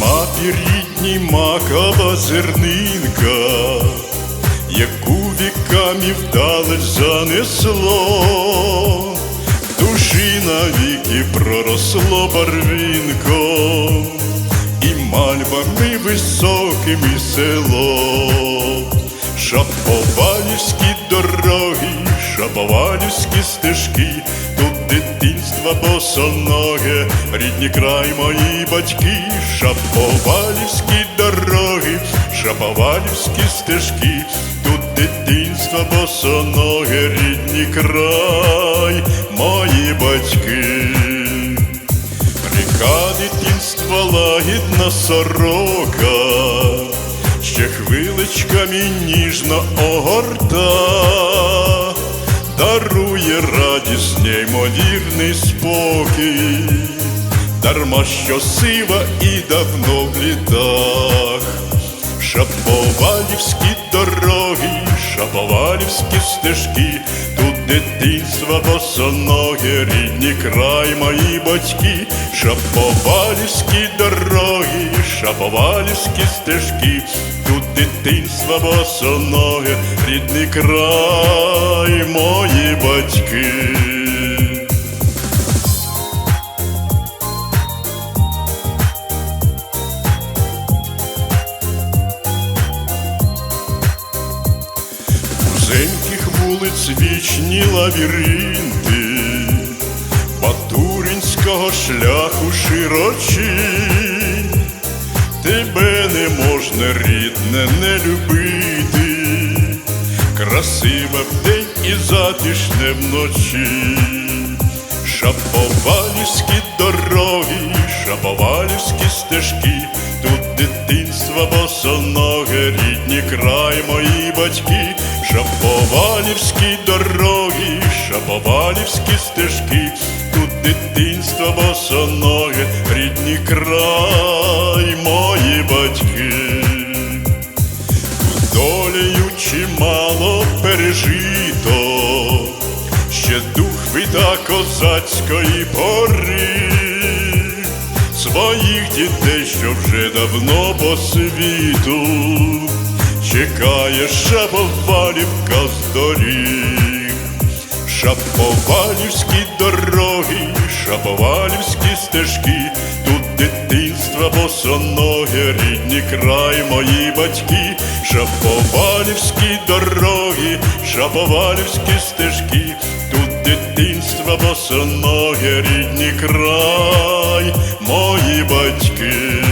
краї рідні макова зернинка, яку віками вдалеч занесло, душі навіки проросло барвінко, і мальвами високими село, Шаповалівські дороги, шаповалівські стежки, тут дитинства босоноге, рідні край мої батьки, шаповалівські дороги, шаповалівські стежки, тут дитинства босоноге, рідні край мої батьки. Ріка дитинства лагідна сорока, ще хвиличками ніжно огорта, дарує радість неймовірний спокій, дарма що сива і давно в літах. Шаповалівські дороги, шаповалівські стежки, дитинства босоноге, рідні край мої батьки, шаповалівські дороги, шаповалівські стежки, тут дитинства босоноге, рідний край мої батьки. Вулиць вічні лавіринти, Батуринського шляху широчі, тебе не можна, рідне, не любити, красиве вдень і затишне вночі. Шаповалівські дороги, шаповалівські стежки, тут дитинства босоноге, рідні край мої батьки, шаповалівські дороги, шаповалівські стежки, тут дитинства босоноге, рідні край мої батьки. Долею чимало пережито, ще дух вита козацької пори, своїх дітей, що вже давно по світу, чекає шаповалівка з доріг. Шаповалівські дороги, шаповалівські стежки, тут дитинства босоноге, рідні край мої батьки, шаповалівські дороги, шаповалівські стежки, тут дитинства босоноге, рідні край мої батьки.